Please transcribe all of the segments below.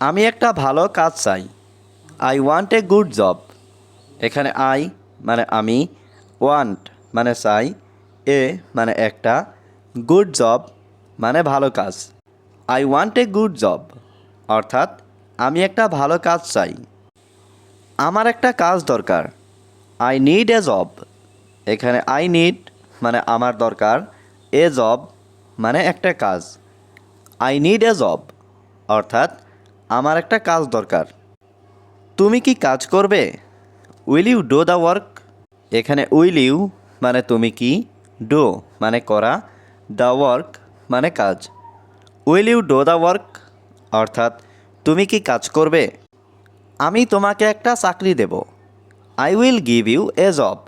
আমি একটা ভালো কাজ চাই। I want a good job এখানে আই মানে আমি ওয়ান্ট মানে চাই, এ মানে একটা গুড জব মানে ভালো কাজ। I want a good job অর্থাৎ আমি একটা ভালো কাজ চাই। আমার একটা কাজ দরকার। আই নিড এ জব এখানে আই নিড মানে আমার দরকার, এ জব মানে একটা কাজ। আই নিড এ জব অর্থাৎ আমার একটা কাজ দরকার। তুমি কি কাজ করবে? Will you do the work এখানে উইল ইউ মানে তুমি কি? ডো মানে করা। দ্য ওয়ার্ক মানে কাজ। Will you do the work অর্থাৎ, তুমি কি কাজ করবে? আমি তোমাকে একটা চাকরি দেব। I will give you a job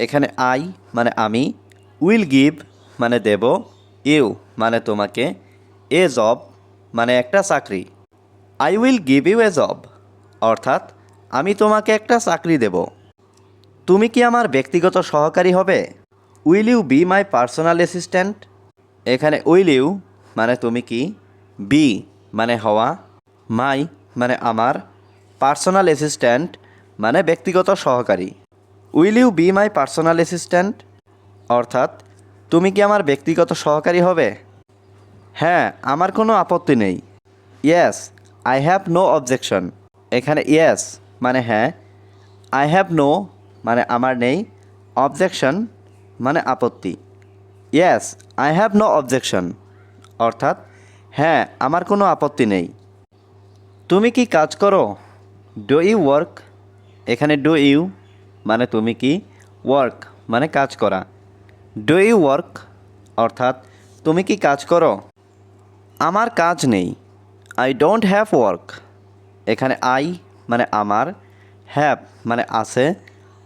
এখানে আই মানে আমি। উইল গিভ মানে দেব। ইউ মানে তোমাকে। এ জব মানে একটা চাকরি। I will give you a job অর্থাৎ, আমি তোমাকে একটা চাকরি দেব। তুমি কি আমার ব্যক্তিগত সহকারী হবে? Will you be my personal assistant এখানে উইল ইউ মানে তুমি কি? বি মানে হওয়া। মাই মানে আমার। পার্সোনাল অ্যাসিস্ট্যান্ট মানে ব্যক্তিগত সহকারী। Will you be my personal assistant অর্থাৎ, তুমি কি আমার ব্যক্তিগত সহকারী হবে? হ্যাঁ আমার কোনো আপত্তি নেই। Yes I have no objection এখানে ইয়েস মানে হ্যাঁ। আই হ্যাভ নো মানে আমার নেই। অবজেকশন মানে আপত্তি। Yes I have no objection অর্থাৎ হ্যাঁ আমার কোনো আপত্তি নেই। তুমি কি কাজ করো? ডু ইউ ওয়ার্ক এখানে ডু ইউ মানে তুমি কি? ওয়ার্ক মানে কাজ করা। ডু ইউ ওয়ার্ক অর্থাৎ, তুমি কি কাজ করো? আমার কাজ নেই। আই ডোন্ট হ্যাভ ওয়ার্ক এখানে আই মানে আমার হ্যাভ মানে আছে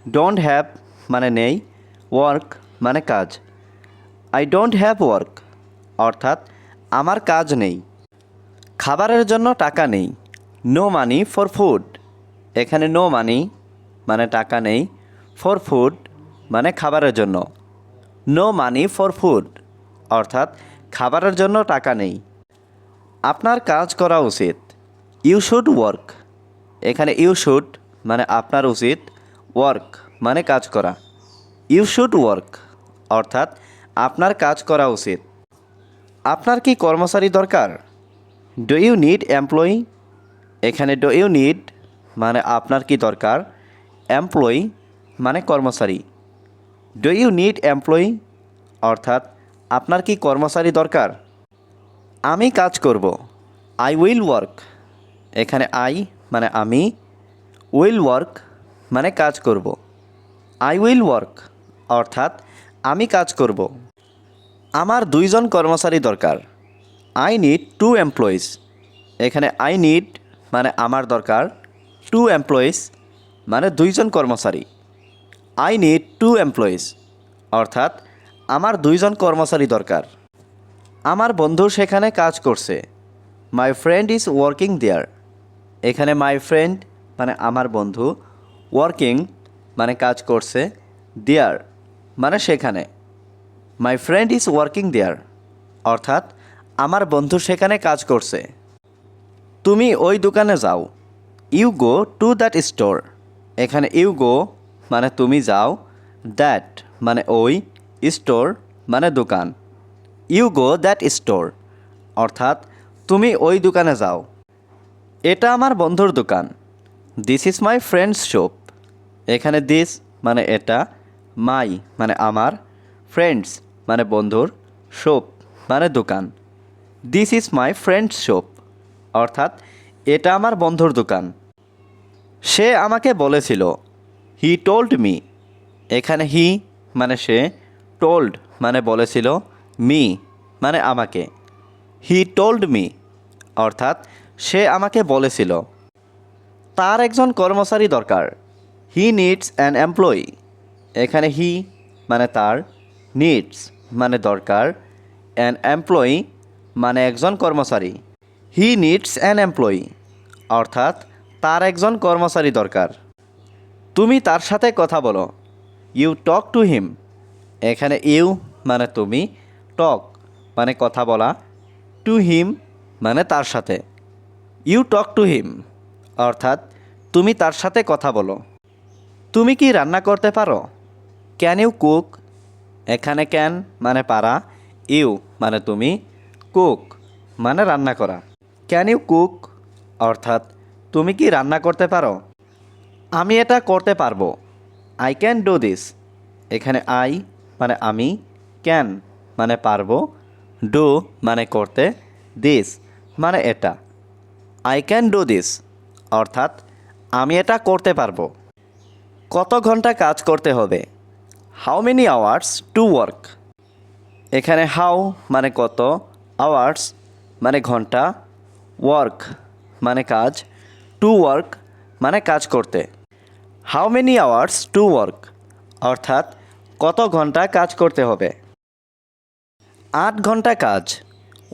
ডোন্ট হ্যাভ মানে নেই ওয়ার্ক মানে কাজ। আই ডোন্ট হ্যাভ ওয়ার্ক অর্থাৎ আমার কাজ নেই। খাবারের জন্য টাকা নেই। নো মানি ফর ফুড এখানে নো মানি মানে টাকা নেই। ফর ফুড মানে খাবারের জন্য। নো মানি ফর ফুড অর্থাৎ খাবারের জন্য টাকা নেই। আপনার কাজ করা উচিত। ইউ শুড ওয়ার্ক এখানে ইউ শুড মানে আপনার উচিত ওয়ার্ক মানে কাজ করা। ইউ শুড ওয়ার্ক অর্থাৎ আপনার কাজ করা উচিত। আপনার কি কর্মচারী দরকার? ডু ইউ নিড এমপ্লয়ি এখানে ডু ইউ নিড মানে আপনার কি দরকার? এমপ্লয়ি মানে কর্মচারী। ডু ইউ নিড এমপ্লয়ি অর্থাৎ আপনার কি কর্মচারী দরকার? আমি কাজ করব। আই উইল ওয়ার্ক এখানে আই মানে আমি। উইল ওয়ার্ক মানে কাজ করব। আই উইল ওয়ার্ক অর্থাৎ আমি কাজ করব। আমার দুইজন কর্মচারী দরকার। আই নিড টু এমপ্লয়িজ এখানে আই নিড মানে আমার দরকার। টু এমপ্লয়িজ মানে দুইজন কর্মচারী। আই নিড টু এমপ্লয়িজ অর্থাৎ আমার দুইজন কর্মচারী দরকার। আমার বন্ধু সেখানে কাজ করছে। My friend is working there এখানে মাই ফ্রেন্ড মানে আমার বন্ধু ওয়ার্কিং মানে কাজ করছে দেয়ার মানে সেখানে। My friend is working there অর্থাৎ, আমার বন্ধু সেখানে কাজ করছে। তুমি ওই দোকানে যাও। You go to that store এখানে ইউ গো মানে তুমি যাও। দ্যাট মানে ওই স্টোর মানে দোকান। You go that store. অর্থাৎ, তুমি ওই দোকানে যাও। এটা আমার বন্ধুর দোকান। This is my friend's shop এখানে দিস মানে এটা মাই মানে আমার ফ্রেন্ডস মানে বন্ধুর শপ মানে দোকান। This is my friend's shop অর্থাৎ, এটা আমার বন্ধুর দোকান। সে আমাকে বলেছিল হি টোল্ড মি এখানে হি মানে সে টোল্ড মানে বলেছিল মি মানে আমাকে। হি টোল্ড মি, অর্থাৎ সে আমাকে বলেছিল, তার একজন কর্মচারী দরকার। He needs an employee. এখানে হি মানে তার, নিডস মানে দরকার, অ্যান এমপ্লয়ি মানে একজন কর্মচারী। হি নিডস অ্যান এমপ্লয়ি, অর্থাৎ তার একজন কর্মচারী দরকার। তুমি তার সাথে কথা বলো। You talk to him. এখানে ইউ মানে তুমি টক মানে কথা বলা, টু হিম মানে তার সাথে। ইউ টক টু হিম, অর্থাৎ তুমি তার সাথে কথা বলো। তুমি কি রান্না করতে পারো? Can you cook? এখানে ক্যান মানে পারা, ইউ মানে তুমি, কুক মানে রান্না করা। Can you cook? অর্থাৎ তুমি কি রান্না করতে পারো? আমি এটা করতে পারব। I can do this. এখানে আই মানে আমি, ক্যান মানে পারব। ডু মানে করতে। দিস মানে এটা। আই ক্যান ডু দিস অর্থাৎ আমি এটা করতে পারব। কত ঘণ্টা কাজ করতে হবে? How many hours to work এখানে হাউ মানে কত? আওয়ার্স মানে ঘণ্টা। ওয়ার্ক মানে কাজ। টু ওয়ার্ক মানে কাজ করতে। How many hours to work অর্থাৎ কত ঘণ্টা কাজ করতে হবে? আট ঘণ্টা কাজ।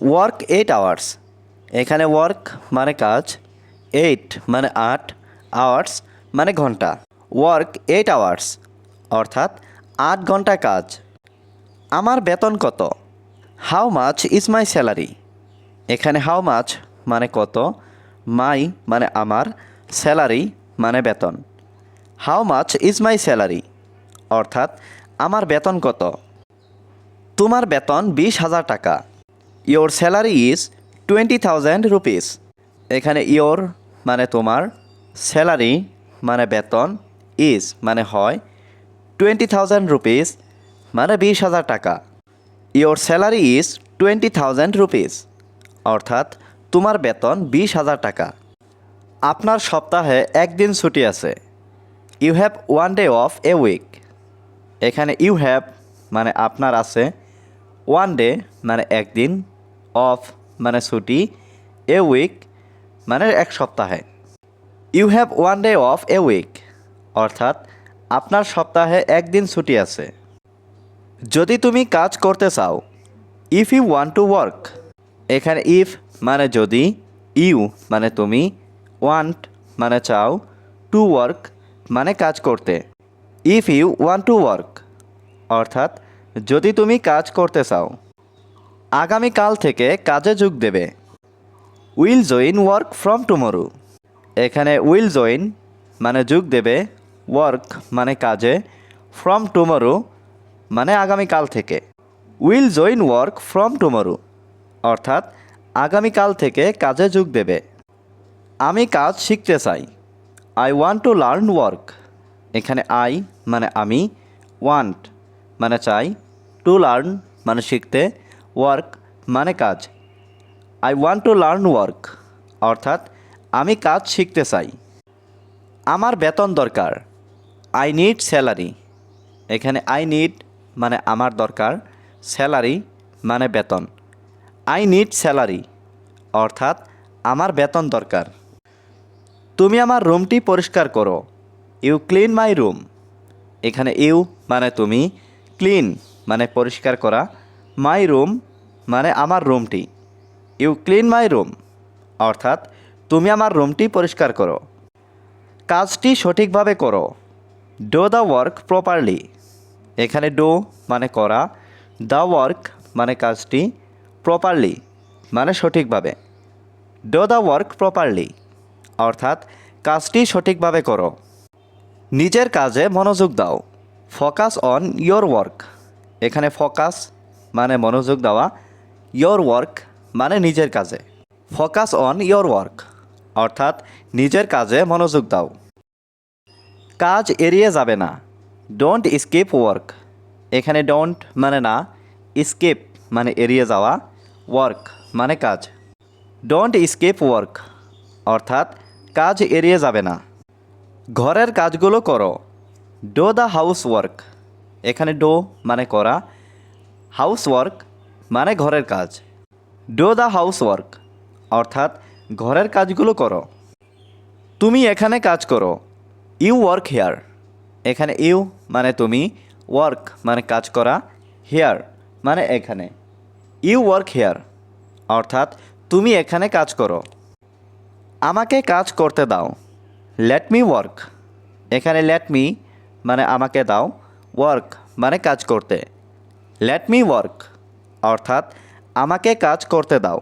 ওয়ার্ক এইট আওয়ার্স এখানে ওয়ার্ক মানে কাজ এইট মানে আট আওয়ার্স মানে ঘণ্টা। ওয়ার্ক এইট আওয়ার্স অর্থাৎ আট ঘণ্টা কাজ। আমার বেতন কত? How much is my salary এখানে হাউ মাচ মানে কত? মাই মানে আমার। স্যালারি মানে বেতন। How much is my salary অর্থাৎ আমার বেতন কত? তোমার বেতন বিশ হাজার টাকা। Your salary is twenty thousand rupees এখানে ইয়োর মানে তোমার স্যালারি মানে বেতন ইজ মানে হয় টোয়েন্টি থাউজেন্ড রুপিস মানে বিশ হাজার টাকা। Your salary is twenty thousand rupees অর্থাৎ তোমার বেতন বিশ হাজার টাকা। আপনার সপ্তাহে একদিন ছুটি আছে। You have one day off a week এখানে ইউ হ্যাভ মানে আপনার আছে ওয়ান ডে মানে একদিন অফ মানে ছুটি এ উইক মানে এক সপ্তাহে। You have one day off a week অর্থাৎ আপনার সপ্তাহে একদিন ছুটি আছে। যদি তুমি কাজ করতে চাও if you want to work এখানে ইফ মানে যদি ইউ মানে তুমি ওয়ান্ট মানে চাও টু ওয়ার্ক মানে কাজ করতে। If you want to work অর্থাৎ যদি তুমি কাজ করতে চাও, আগামীকাল থেকে কাজে যোগ দেবে। Will join work from tomorrow. এখানে উইল জয়েন মানে যোগ দেবে, ওয়ার্ক মানে কাজে, ফ্রম টুমোরো মানে আগামীকাল থেকে। Will join work from tomorrow, অর্থাৎ আগামীকাল থেকে কাজে যোগ দেবে। আমি কাজ শিখতে চাই। I want to learn work এখানে আই মানে আমি ওয়ান্ট মানে চাই। টু লার্ন মানে শিখতে ওয়ার্ক মানে কাজ। I want to learn work অর্থাৎ আমি কাজ শিখতে চাই। আমার বেতন দরকার। আই নিড স্যালারি এখানে আই নিড মানে আমার দরকার স্যালারি মানে বেতন। আই নিড স্যালারি অর্থাৎ আমার বেতন দরকার। তুমি আমার রুমটি পরিষ্কার করো। ইউ ক্লিন মাই রুম এখানে ইউ মানে তুমি ক্লিন মানে পরিষ্কার করা, মাই রুম মানে আমার রুমটি। You clean my room. অর্থাৎ, তুমি আমার রুমটি পরিষ্কার করো। কাজটি সঠিকভাবে করো। Do the work properly. এখানে ডো মানে করা, দ্য ওয়ার্ক মানে কাজটি প্রপারলি মানে সঠিকভাবে। Do the work properly. অর্থাৎ, কাজটি সঠিকভাবে করো। নিজের কাজে মনোযোগ দাও। Focus on your work. এখানে ফোকাস মানে মনোযোগ দেওয়া ইয়োর ওয়ার্ক মানে নিজের কাজে। ফোকাস অন ইয়োর ওয়ার্ক অর্থাৎ নিজের কাজে মনোযোগ দাও। কাজ এড়িয়ে যাবে না। ডোন্ট স্কিপ ওয়ার্ক এখানে ডোন্ট মানে না স্কিপ মানে এড়িয়ে যাওয়া ওয়ার্ক মানে কাজ। ডোন্ট স্কিপ ওয়ার্ক অর্থাৎ কাজ এড়িয়ে যাবে না। ঘরের কাজগুলো করো। ডো দ্য হাউস ওয়ার্ক এখানে ডো মানে করা হাউস ওয়ার্ক মানে ঘরের কাজ। ডো দ্য হাউস ওয়ার্ক অর্থাৎ ঘরের কাজগুলো করো। তুমি এখানে কাজ করো, ইউ ওয়ার্ক হেয়ার। এখানে ইউ মানে তুমি, ওয়ার্ক মানে কাজ করা, হেয়ার মানে এখানে। ইউ ওয়ার্ক হেয়ার, অর্থাৎ তুমি এখানে কাজ করো। আমাকে কাজ করতে দাও, লেট মি ওয়ার্ক। এখানে লেট মি মানে আমাকে দাও ওয়ার্ক মানে কাজ করতে। লেট মি ওয়ার্ক অর্থাৎ আমাকে কাজ করতে দাও।